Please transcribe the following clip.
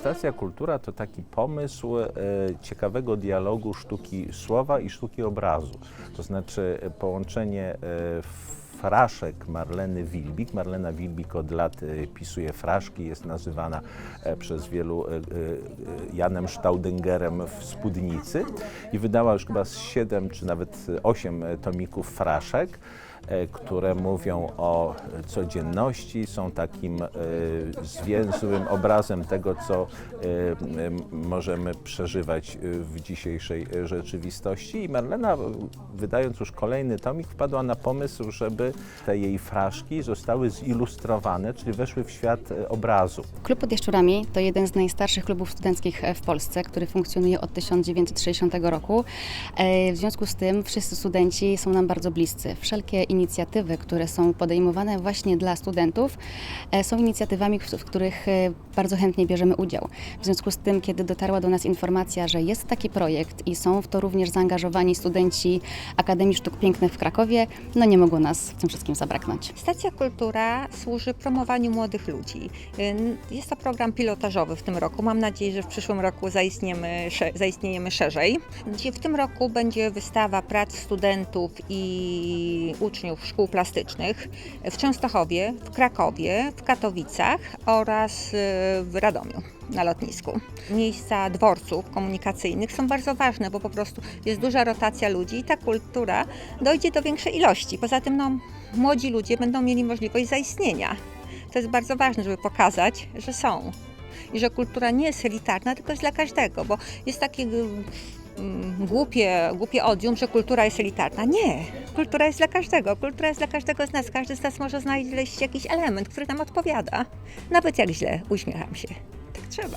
Stacja Kultura to taki pomysł e, ciekawego dialogu sztuki słowa i sztuki obrazu. To znaczy e, połączenie e, fraszek Marleny Wilbik. Marlena Wilbik od lat e, pisuje fraszki, jest nazywana e, przez wielu e, e, Janem Staudingerem w spódnicy i wydała już chyba z 7 czy nawet 8 tomików fraszek które mówią o codzienności, są takim zwięzłym obrazem tego, co możemy przeżywać w dzisiejszej rzeczywistości. I Marlena, wydając już kolejny tomik, wpadła na pomysł, żeby te jej fraszki zostały zilustrowane, czyli weszły w świat e, obrazu. Klub pod Jaszczurami to jeden z najstarszych klubów studenckich e, w Polsce, który funkcjonuje od 1960 roku. E, W związku z tym wszyscy studenci są nam bardzo bliscy. Wszelkie inicjatywy, które są podejmowane właśnie dla studentów, są inicjatywami, w których bardzo chętnie bierzemy udział. W związku z tym, kiedy dotarła do nas informacja, że jest taki projekt i są w to również zaangażowani studenci Akademii Sztuk Pięknych w Krakowie, no nie mogło nas tym wszystkim zabraknąć. Stacja Kultura służy promowaniu młodych ludzi. Ym, Jest to program pilotażowy w tym roku. Mam nadzieję, że w przyszłym roku zaistniemy, zaistniejemy szerzej. W tym roku będzie wystawa prac studentów i uczniów szkół plastycznych w Częstochowie, w Krakowie, w Katowicach oraz y, w Radomiu na lotnisku. Miejsca dworców komunikacyjnych są bardzo ważne, bo po prostu jest duża rotacja ludzi i ta kultura dojdzie do większej ilości. Poza tym no, młodzi ludzie będą mieli możliwość zaistnienia. To jest bardzo ważne, żeby pokazać, że są. I że kultura nie jest elitarna, tylko jest dla każdego, bo jest takie mm, głupie, głupie odium, że kultura jest elitarna. Nie, kultura jest dla każdego. Kultura jest dla każdego z nas. Każdy z nas może znaleźć jakiś element, który nam odpowiada. Nawet jak źle, uśmiecham się. Trzeba.